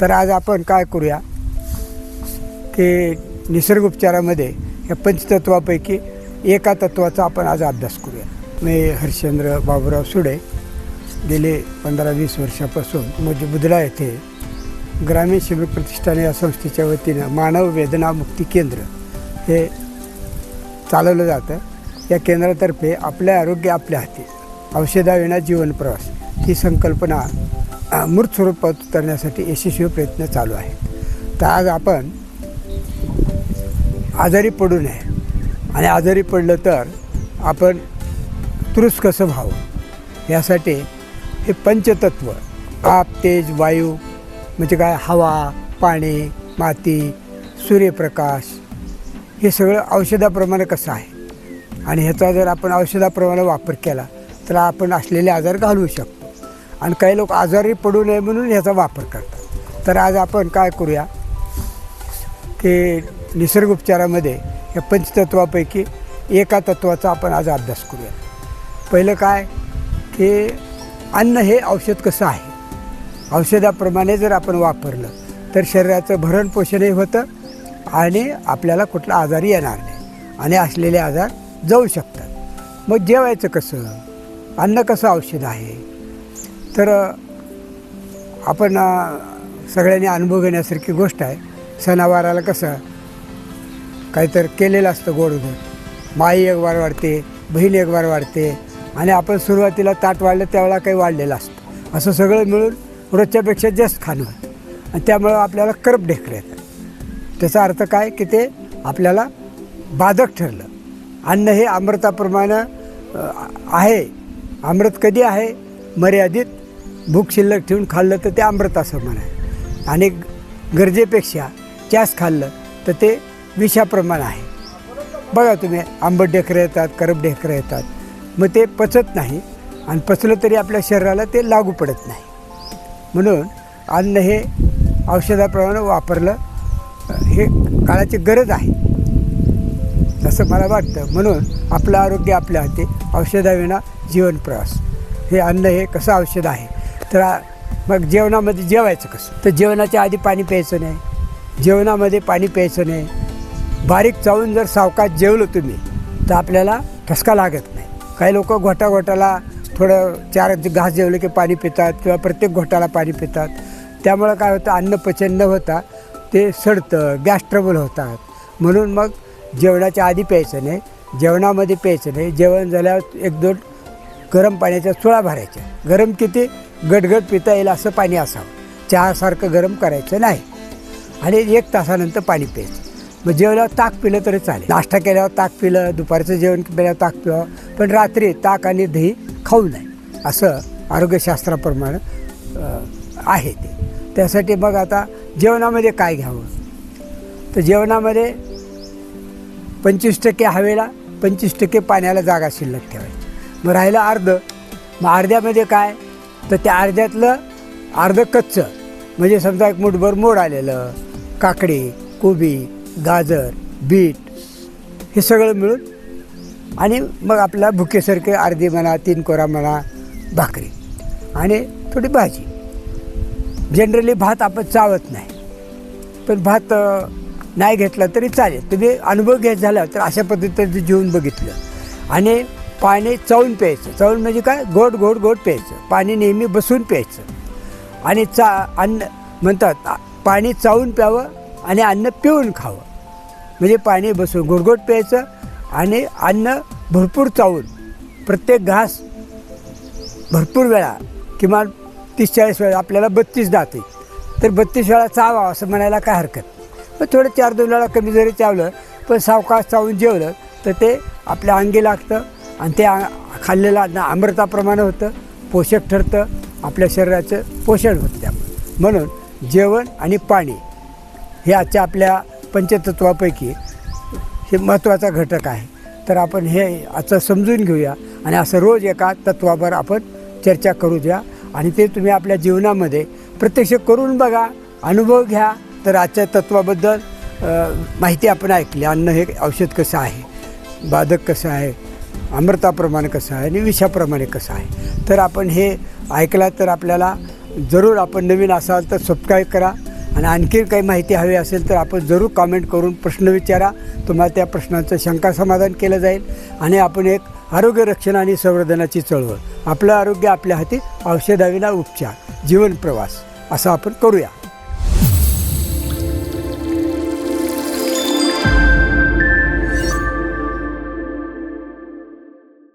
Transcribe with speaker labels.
Speaker 1: तर आज आपण काय करूया की निसर्ग उपचारामध्ये या पंचतत्वापैकी एका तत्वाचा आपण आज अभ्यास करूया. मी हरिश्चंद्र बाबूराव सुडे गेले पंधरा वीस वर्षापासून म्हणजे बुधडा येथे ग्रामीण शिबिर प्रतिष्ठान या संस्थेच्या वतीनं मानव वेदना मुक्ती केंद्र हे चालवलं जातं. या केंद्रातर्फे आपले आरोग्य आपल्या हाती. औषधाविना जीवन प्रवास. ही संकल्पना अ, मूर्त स्वरूपात उतरण्यासाठी यशस्वी प्रयत्न चालू आहेत. तर आज आपण आजारी पडू नये. आणि आजारी पडलं तर आपण तुरुस कसं व्हावं? यासाठी हे पंचतत्व आप तेज वायू म्हणजे काय? हवा पाणी माती सूर्यप्रकाश हे सगळं औषधाप्रमाणे कसं आहे? आणि ह्याचा जर आपण औषधाप्रमाणे वापर केला तर आपण असलेले आजार घालवू शकतो. आणि काही लोक आजारी पडू नये म्हणून ह्याचा वापर करतात. तर आज आपण काय करूया? की निसर्ग उपचारामध्ये या पंचतत्वापैकी एका तत्वाचा आपण आज अभ्यास करूया. पहिलं काय? की अन्न हे औषध कसं आहे? औषधाप्रमाणे जर आपण वापरलं तर शरीराचं भरणपोषणही होतं आणि आपल्याला कुठला आजारी येणार नाही. आणि असलेले आजार जाऊ शकतात. मग जेवायचं कसं? अन्न कसं औषध आहे? तर आपण सगळ्यांनी अनुभव घेण्यासारखी गोष्ट आहे. सणावाराला कसं काहीतरी केलेलं असतं गोडधोड माई एक वार वाढते बहीण एक वार वाढते आणि आपण सुरुवातीला ताट वाढलं त्यावेळेला काही वाढलेलं असतं. असं सगळं मिळून रोजच्यापेक्षा जास्त खाणं आणि त्यामुळं आपल्याला करप ढेकलं येतं त्याचा अर्थ काय? की ते आपल्याला बाधक ठरलं. अन्न हे अमृताप्रमाणे आहे. अमृत कधी आहे? मर्यादित. भूक शिल्लक ठेवून खाल्लं तर ते अमृतासमान आहे. आणि गरजेपेक्षा जास्त खाल्लं तर ते विषाप्रमाण आहे. बघा तुम्ही आंबट ढेकरं येतात करब ढेकरं येतात. मग ते पचत नाही आणि पचलं तरी आपल्या शरीराला ते लागू पडत नाही. म्हणून अन्न हे औषधाप्रमाणे वापरलं हे काळाची गरज आहे. असं मला वाटतं. म्हणून आपलं आरोग्य आपल्या हाती. औषधाविना जीवन प्रवास. हे अन्न हे कसं औषध आहे? तर मग जेवणामध्ये जेवायचं कसं? तर जेवणाच्या आधी पाणी प्यायचं नाही. जेवणामध्ये पाणी प्यायचं नाही. बारीक चावून जर सावकाश जेवलं तुम्ही तर आपल्याला ठसका लागत नाही. काही लोक घोटा घोटाला थोडं चार घास जेवले की पाणी पितात किंवा प्रत्येक घोटाला पाणी पितात. त्यामुळं काय होतं? अन्न पचन न होता. ते सडतं गॅस ट्रबल होतात. म्हणून मग जेवणाच्या आधी प्यायचं नाही जेवणामध्ये प्यायचं नाही जेवण झाल्यावर एक दोन गरम पाण्याच्या चुळा भरायच्या. गरम किती? गटगट पिता येईल असं पाणी असावं. चहासारखं गरम करायचं नाही. आणि एक तासानंतर पाणी प्यायचं. मग जेवल्यावर ताक पिलं तरी चालेल. नाश्ता केल्यावर ताक पिलं दुपारचं जेवण केल्यावर ताक पिवं पण रात्री ताक आणि दही खाऊ नये. असं आरोग्यशास्त्राप्रमाणे आहे ते. त्यासाठी मग आता जेवणामध्ये काय घ्यावं? तर जेवणामध्ये पंचवीस टक्के हवेला पंचवीस टक्के पाण्याला जागा शिल्लक ठेवायची. मग राहिलं अर्ध. मग अर्ध्यामध्ये काय? तर त्या अर्ध्यातलं अर्ध कच्चं. म्हणजे समजा एक मुठभर मोड आलेलं काकडी कोबी गाजर बीट हे सगळं मिळून आणि मग आपल्या भुकेसारखे अर्धी म्हणा तीन कोरा म्हणा भाकरी आणि थोडी भाजी. जनरली भात आपण चावत नाही. पण भात नाही घेतला तरी चालेल. तुम्ही अनुभव घ्यायचा झाला तर अशा पद्धतीने जेवून बघितलं. आणि पाणी चावून प्यायचं. चावून म्हणजे काय? गोड गोड गोड प्यायचं. पाणी नेहमी बसून प्यायचं. आणि चा अन्न म्हणतात पाणी चावून प्यावं आणि अन्न पिऊन खावं. म्हणजे पाणी बसून गोडगोड प्यायचं आणि अन्न भरपूर चावून. प्रत्येक घास भरपूर वेळा किमान तीस चाळीस वेळा आपल्याला बत्तीस दाते तर बत्तीस वेळा चावा असं म्हणायला काय हरकत मग थोडं चार दोन वेळा कमी जरी चावलं पण सावकाश चावून जेवलं तर ते आपल्या अंगी लागतं आणि ते खाल्लेलं अन्न अमृताप्रमाणे होतं पोषक ठरतं आपल्या शरीराचं पोषण होतं त्यामुळे. म्हणून जेवण आणि पाणी हे आजच्या आपल्या पंचतत्वापैकी हे महत्त्वाचा घटक आहे. तर आपण हे आजचं समजून घेऊया आणि असं रोज एका तत्वावर आपण चर्चा करू द्या आणि ते तुम्ही आपल्या जीवनामध्ये प्रत्यक्ष करून बघा अनुभव घ्या तर आजच्या तत्वाबद्दल माहिती आपण ऐकली. अन्न हे औषध कसं आहे? बाधक कसं आहे? अमृताप्रमाणे कसं आहे? आणि विषाप्रमाणे कसं आहे? तर आपण हे ऐकला तर आपल्याला जरूर आपण नवीन असाल तर सबस्क्राईब करा. आणि आणखी काही माहिती हवी असेल तर आपण जरूर कॉमेंट करून प्रश्न विचारा. तुम्हाला त्या प्रश्नांचं शंका समाधान केलं जाईल. आणि आपण एक आरोग्य रक्षण आणि संवर्धनाची चळवळ. आपलं आरोग्य आपल्या हाती औषधाविना उपचार. जीवन प्रवास. असं आपण करूया.